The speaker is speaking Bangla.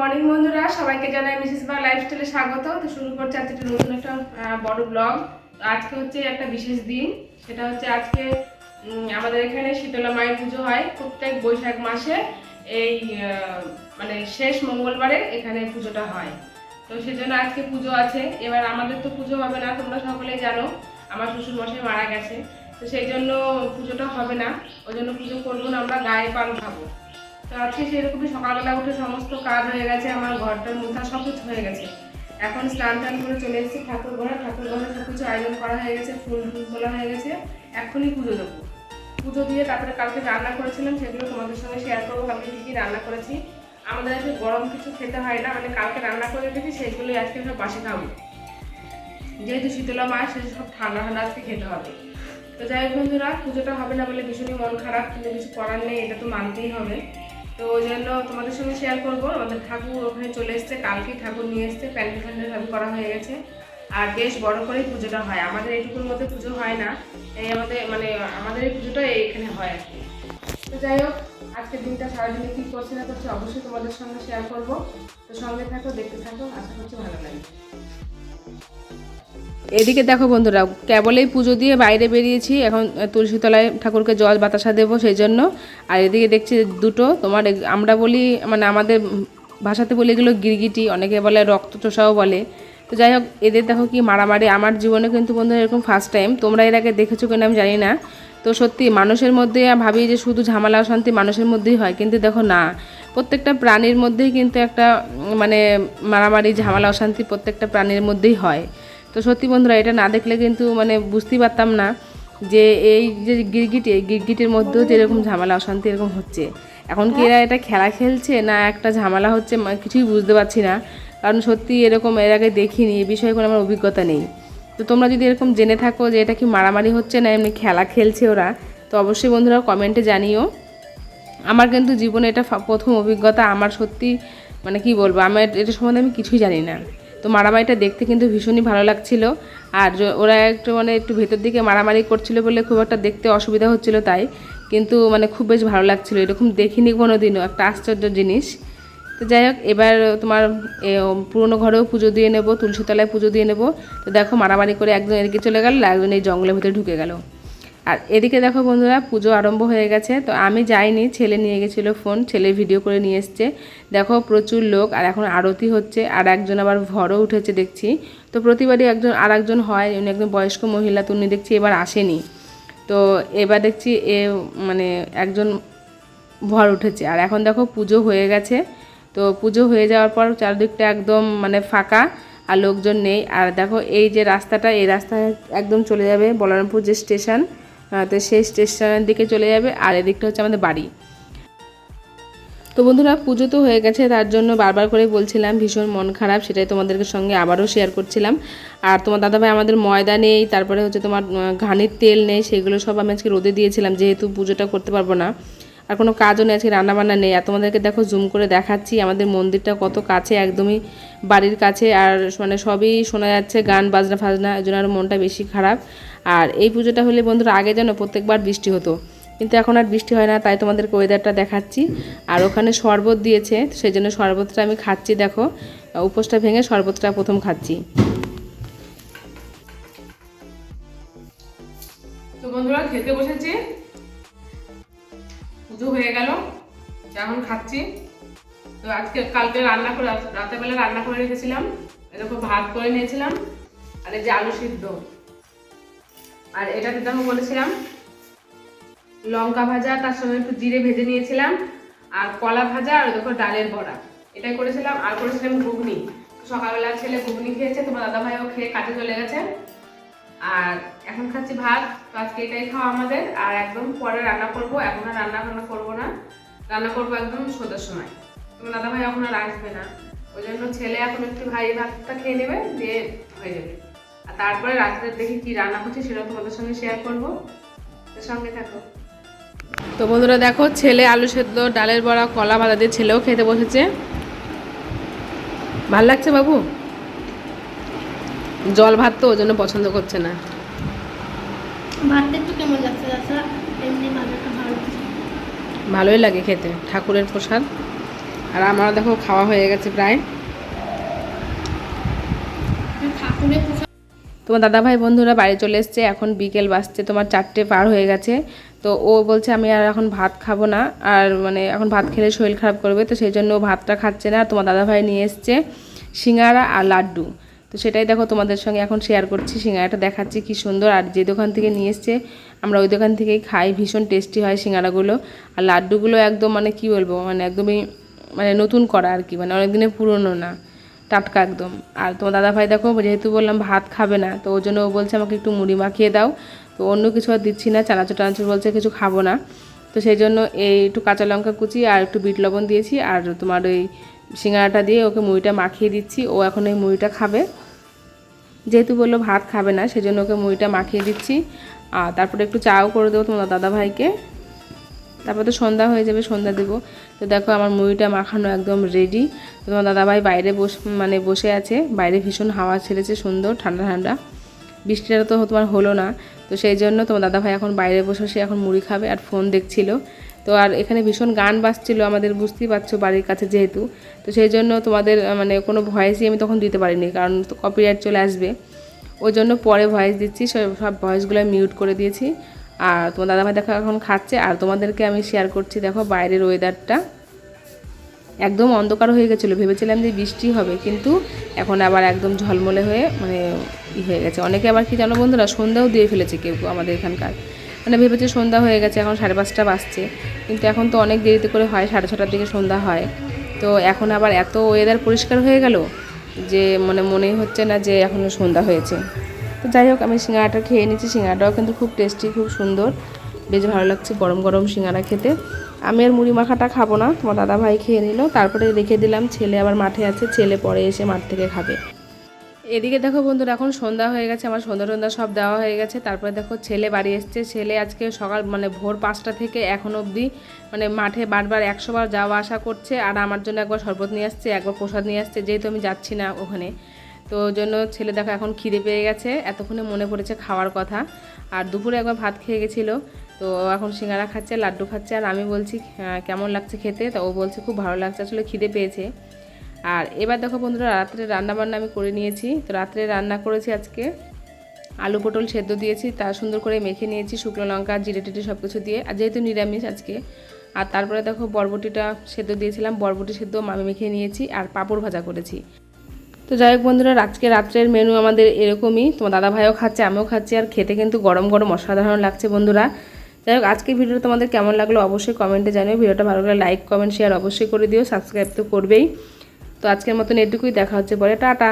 মর্নিং বন্ধুরা, সবাইকে জানাই মিসেস বা লাইফস্টাইলে স্বাগত। তো শুরু করছে আজকে একটা নতুন একটা বড় ব্লগ আজকে হচ্ছে একটা বিশেষ দিন। সেটা হচ্ছে আজকে আমাদের এখানে শীতলা মায়ের পুজো হয় প্রত্যেক বৈশাখ মাসে। এই মানে শেষ মঙ্গলবারে এখানে পুজোটা হয়। তো সেজন্য আজকে পুজো আছে। এবার আমাদের তো পুজো হবে না, তোমরা সকলেই জানো। আমার শ্বশুর মশাই মারা গেছে। তো সেই জন্য পুজোটা হবে না। ওই জন্য পুজো করব না, আমরা গায়ে পান খাব। তো আজকে সেরকমই সকালবেলা উঠে সমস্ত কাজ হয়ে গেছে, আমার ঘরটার মুঠা সব কিছু হয়ে গেছে। এখন স্নান টান করে চলে এসেছি ঠাকুর ঘরে। ঠাকুর ঘরে সব কিছু আয়োজন করা হয়ে গেছে, ফুল টুল তোলা হয়ে গেছে। এখনই পুজো দেবো। পুজো দিয়ে তারপরে কালকে রান্না করেছিলাম, সেগুলো তোমাদের সঙ্গে শেয়ার করব। কালকে কী কী রান্না করেছি। আমাদের আজকে গরম কিছু খেতে হয় না মানে কালকে রান্না করে রেখেছি, সেগুলোই আজকে সব বাসি খাব। যেহেতু শীতলা মাস সেহেতু সব ঠান্ডা ঠান্ডা আজকে খেতে হবে। তো যাই হোক বন্ধুরা, পুজোটা হবে না বলে ভীষণই মন খারাপ, কিন্তু কিছু করার নেই, এটা তো মানতেই হবে। তো ওই জন্য তোমাদের সঙ্গে শেয়ার করব। আমাদের ঠাকুর ওখানে চলে এসছে, কালকেই ঠাকুর নিয়ে এসছে প্যান্ডেল ফ্যান্ডেল সব করা হয়ে গেছে। আর বেশ বড় করেই পুজোটা হয়। আমাদের এইটুকুর মধ্যে পুজো হয় না। এই আমাদের মানে আমাদের এই পুজোটা এইখানে হয় আর কি। তো যাই হোক, আজকের দিনটা সারাদিনে কী করছে না করছে অবশ্যই তোমাদের সঙ্গে শেয়ার করব। তো সঙ্গে থাকো, দেখতে থাকো, আশা করছি ভালো লাগে এদিকে দেখো বন্ধুরা, কেবলেই পুজো দিয়ে বাইরে বেরিয়েছি, এখন তুলসীতলায় ঠাকুরকে জল বাতাসা দেবো সেই জন্য। আর এদিকে দেখছি দুটো, তোমার আমরা বলি মানে আমাদের ভাষাতে বলি এগুলো গিরগিটি, অনেকে বলে রক্তচোষাও বলে। তো যাই হোক, এদের দেখো কি মারামারি, আমার জীবনে কিন্তু বন্ধুরা এরকম ফার্স্ট টাইম তোমরা এর আগে দেখেছ কিনা আমি জানি না। তো সত্যি মানুষের মধ্যে ভাবি যে শুধু ঝামেলা অশান্তি মানুষের মধ্যেই হয়, কিন্তু দেখো না। প্রত্যেকটা প্রাণীর মধ্যেই কিন্তু একটা মানে মারামারি, ঝামেলা, অশান্তি প্রত্যেকটা প্রাণীর মধ্যেই হয়। তো সত্যি বন্ধুরা, এটা না দেখলে কিন্তু মানে বুঝতেই পারতাম না যে এই যে গিরগিটি গিরগিটির মধ্যেও যে এরকম ঝামেলা, অশান্তি এরকম হচ্ছে। এখন কি এরা এটা খেলা খেলছে না একটা ঝামেলা হচ্ছে কিছুই বুঝতে পারছি না। কারণ সত্যি এরকম এর আগে দেখিনি, এ বিষয়ে কোনো আমার অভিজ্ঞতা নেই। তো তোমরা যদি এরকম জেনে থাকো যে এটা কি মারামারি হচ্ছে না এমনি খেলা খেলছে ওরা, তো অবশ্যই বন্ধুরা কমেন্টে জানিও। আমার কিন্তু জীবনে এটা প্রথম অভিজ্ঞতা, আমার সত্যি মানে কি বলব, আমার এটা সম্বন্ধে আমি কিছুই জানি না। তো মারামারিটা দেখতে কিন্তু ভীষণই ভালো লাগছিল। আর ওরা একটু মানে একটু ভেতর দিকে মারামারি করছিল বলে খুব একটা দেখতে অসুবিধা হচ্ছিল তাই। কিন্তু মানে খুব বেশ ভালো লাগছিল, এরকম দেখিনি কোনো দিনও একটা আশ্চর্য জিনিস। তো যাই হোক, এবার তোমার পুরনো ঘরেও পুজো দিয়ে নেব, তুলসীতলায় পুজো দিয়ে নেব। তো দেখো মারামারি করে একজন এদিকে চলে গেল একজন এই জঙ্গলের ভিতরে ঢুকে গেল। আর এদিকে দেখো বন্ধুরা, পুজো আরম্ভ হয়ে গেছে। তো আমি যাইনি, ছেলে নিয়ে গেছিল ফোন, ছেলে ভিডিও করে নিয়ে এসছে। দেখো প্রচুর লোক, আর এখন আরতি হচ্ছে, আর একজন আবার ভরও উঠেছে দেখছি। তো প্রতিবারই একজন, আর একজন হয়, উনি একজন বয়স্ক মহিলা, তো উনি দেখছি এবার আসেনি। তো এবার দেখছি এ মানে একজন ভর উঠেছে। আর এখন দেখো পুজো হয়ে গেছে। তো পুজো হয়ে যাওয়ার পর চারদিকটা একদম মানে ফাঁকা, আর লোকজন নেই। আর দেখো এই যে রাস্তাটা, এই রাস্তায় একদম চলে যাবে বলরামপুর যে স্টেশন তো সেই স্টেশনের দিকে চলে যাবে, আর এদিকটা হচ্ছে আমাদের বাড়ি। তো বন্ধুরা, পুজো তো হয়ে গেছে, তার জন্য বারবার করে বলছিলাম, ভীষণ মন খারাপ, সেটাই তোমাদেরকে সঙ্গে আবারও শেয়ার করছিলাম। আর তোমার দাদাভাই আমাদের ময়দা নেই, তারপরে হচ্ছে তোমার ঘানের ঘানির তেল নেই, সেগুলো সব আমি আজকে রোদে দিয়েছিলাম, যেহেতু পুজোটা করতে পারব না। আর কোনো কাজও নেই, আজকে রান্নাবান্না নেই। আর তোমাদেরকে দেখো জুম করে দেখাচ্ছি, আমাদের মন্দিরটা কত কাছে, একদমই বাড়ির কাছে। আর মানে সবই শোনা যাচ্ছে, গান, বাজনা, ফাজনা, এই জন্য আর মনটা বেশি খারাপ। আর এই পুজোটা হলে বন্ধুরা আগে যেন প্রত্যেকবার বৃষ্টি হতো, কিন্তু এখন আর বৃষ্টি হয় না, তাই তোমাদেরকে ওয়েদারটা দেখাচ্ছি। আর ওখানে শরবত দিয়েছে, সেই জন্য শরবতটা আমি খাচ্ছি, দেখো। উপোসটা ভেঙে শরবতটা প্রথম খাচ্ছি। খাচ্ছি তো আজকে কালকে রান্না করে রাতের বেলা রান্না করে রেখেছিলাম। এরকম ভাত করে নিয়েছিলাম। আর এই যে আলু সিদ্ধ। আর এটা দিতে আমি বলেছিলাম, লঙ্কা ভাজা, তার সঙ্গে একটু জিরে ভেজে নিয়েছিলাম। আর কলা ভাজা আর দেখো ডালের বড়া। এটাই করেছিলাম। আর করেছিলাম ঘুগনি। সকালবেলা ছেলে ঘুগনি খেয়েছে, তোমার দাদা ভাইও খেয়ে কাজে চলে গেছে। আর এখন খাচ্ছি ভাত। তো আজকে এটাই খাওয়া আমাদের। আর একদম পরে রান্না করব। এখন আর রান্না বান্না করব না। রান্না করব একদম সন্ধ্যার সময়। তোমার দাদা ভাই এখন আর আসবে না। ওই জন্য ছেলে এখন একটু ভাই ভাতটা খেয়ে নেবে দিয়ে হয়ে যাবে। আর তারপরে রাত্রে দেখি কি রান্না করছি সেটা তোমাদের সঙ্গে শেয়ার করব। সঙ্গে থাকো। তো বন্ধুরা দেখো ছেলে আলু সেদ্ধ ডালের বড়া কলা ভাজা দিয়ে ছেলেও খেতে বসেছে। ভালো লাগছে বাবু? জল ভাত তো ওই জন্য পছন্দ করছে না। ভাতটা একটু কেমন লাগছে? তাছাড়া এমনি ভালো লাগছে ভালোই লাগে খেতে ঠাকুরের প্রসাদ। আর আমারও দেখো খাওয়া হয়ে গেছে প্রায়। তোমার দাদাভাই বন্ধুরা বাড়ি চলে এসছে এখন বিকেল বাজছে তোমার চারটে পার হয়ে গেছে। তো ও বলছে আমি আর এখন ভাত খাব না। আর মানে এখন ভাত খেলে শরীর খারাপ করবে তো সেই জন্য ও ভাতটা খাচ্ছে না। তোমার দাদাভাই নিয়ে এসছে সিঙ্গারা আর লাড্ডু। তো সেটাই দেখো তোমাদের সঙ্গে এখন শেয়ার করছি সিঙ্গারাটা দেখাচ্ছি কি সুন্দর। আর যে দোকান থেকে নিয়ে এসছে আমরা ওই দোকান থেকেই খাই, ভীষণ টেস্টি হয় সিঙ্গারাগুলো। আর লাড্ডুগুলো একদম মানে কি বলব মানে একদমই মানে নতুন করা আর কি মানে অনেক দিনের পুরনো না, টাটকা একদম। আর তোমার দাদা ভাই দেখো, যেহেতু বললাম ভাত খাবে না, তো ওই জন্য ও বলছে আমাকে একটু মুড়ি মাখিয়ে দাও। তো অন্য কিছু আর দিচ্ছি না, চানাচুর টানাচুর বলছে কিছু খাব না। তো সেই জন্য এই একটু কাঁচা লঙ্কা কুচি আর একটু বিট লবণ দিয়েছি, আর তোমার ওই সিঙ্গারাটা দিয়ে ওকে মুড়িটা মাখিয়ে দিচ্ছি, ও এখন এই মুড়িটা খাবে। যেহেতু বলল ভাত খাবে না সেজন্য ওকে মুড়িটা মাখিয়ে দিচ্ছি। আর তারপরে একটু চাও করে দেবো তোমার দাদা ভাইকে। তারপর তো সন্ধ্যা হয়ে যাবে, সন্ধ্যা দেবো। তো দেখো আমার মুড়িটা মাখানো একদম রেডি তো তোমার দাদাভাই বাইরে বস মানে বসে আছে, বাইরে ভীষণ হাওয়া ছেড়েছে, সুন্দর, ঠান্ডা ঠান্ডা। বৃষ্টিটা তো তোমার হলো না। তো সেই জন্য তোমার দাদাভাই এখন বাইরে বসে, সে এখন মুড়ি খাবে আর ফোন দেখছিল। তো আর এখানে ভীষণ গান বাজছিল আমাদের, বুঝতেই পারছ বাড়ির কাছে যেহেতু। তো সেই জন্য তোমাদের মানে কোনো ভয়েসই আমি তখন দিতে পারিনি, কারণ কপিরাইট চলে আসবে। ওই জন্য পরে ভয়েস দিচ্ছি, সব- ভয়েসগুলো মিউট করে দিয়েছি। আর তোমার দাদাভাই দেখো এখন খাচ্ছে, আর তোমাদেরকে আমি শেয়ার করছি, দেখো বাইরের ওয়েদারটা একদম অন্ধকার হয়ে গেছিল, ভেবেছিলাম যে বৃষ্টি হবে, কিন্তু এখন আবার একদম ঝলমলে হয়ে মানে ই হয়ে গেছে। অনেকে আবার কি জানো বন্ধুরা, সন্ধ্যাও দিয়ে ফেলেছে কেউ কেউ আমাদের এখানকার। মানে ভেবেছে সন্ধ্যা হয়ে গেছে, এখন সাড়ে পাঁচটা বাজছে। কিন্তু এখন তো অনেক দেরিতে করে হয়, সাড়ে ছটার দিকে সন্ধ্যা হয়। তো এখন আবার এত ওয়েদার পরিষ্কার হয়ে গেল যে মানে মনেই হচ্ছে না যে এখনও সন্ধ্যা হয়েছে। তো যাই হোক, আমি সিঙ্গাড়াটা খেয়ে নিচ্ছি। সিঙ্গাড়াটাও কিন্তু খুব টেস্টি খুব সুন্দর। বেশ ভালো লাগছে গরম গরম সিঙ্গাড়া খেতে। আমি আর মুড়ি মাখাটা খাব না, তোমার দাদা ভাই খেয়ে নিল। তারপরে রেখে দিলাম, ছেলে আবার মাঠে আছে, ছেলে পরে এসে মাঠ থেকে খাবে। এদিকে দেখো বন্ধুরা এখন সন্ধ্যা হয়ে গেছে আমার সন্ধ্যা টন্ধ্যা সব দেওয়া হয়ে গেছে। তারপরে দেখো ছেলে বাড়ি এসছে। ছেলে আজকে সকাল মানে ভোর পাঁচটা থেকে এখন অবধি মানে মাঠে বারবার একশো বার যাওয়া আসা করছে। আর আমার জন্য একবার শরবত নিয়ে আসছে একবার প্রসাদ নিয়ে আসছে যেহেতু আমি যাচ্ছি না ওখানে। তো জন্য ছেলে দেখো এখন খিদে পেয়ে গেছে এতক্ষণে মনে পড়েছে খাওয়ার কথা। আর দুপুরে একবার ভাত খেয়ে গেছিল তো এখন সিঙ্গারা খাচ্ছে লাড্ডু খাচ্ছে। আর আমি বলছি "হ্যাঁ, কেমন লাগছে খেতে? তো ও বলছে খুব ভালো লাগছে আসলে খিদে পেয়েছে। আর এবার দেখো বন্ধুরা, রাত্রে রান্না বান্না আমি করে নিয়েছি। তো রাত্রে রান্না করেছি আজকে। আলু পটল সেদ্ধ দিয়েছি, তা সুন্দর করে মেখে নিয়েছি, শুকনো লঙ্কা, জিরে টিরে সব কিছু দিয়ে। আর যেহেতু নিরামিষ আজকে, আর তারপরে দেখো বরবটিটা সেদ্ধ দিয়েছিলাম, বরবটি সেদ্ধ মামি মেখে নিয়েছি আর পাঁপড় ভাজা করেছি। তো যাই হোক বন্ধুরা, আজকে রাত্রের মেনু আমাদের এরকমই। তোমার দাদা ভাইও খাচ্ছে, আমিও খাচ্ছি, আর খেতে কিন্তু গরম গরম অসাধারণ লাগছে বন্ধুরা। যাই হোক আজকের ভিডিওটা তোমাদের কেমন লাগল অবশ্যই কমেন্টে জানিও। ভিডিওটা ভালো লাগলে লাইক কমেন্ট শেয়ার অবশ্যই করে দিও। সাবস্ক্রাইব তো করবেই। তো আজকের মতন এটুকুই দেখা হচ্ছে পরে টাটা।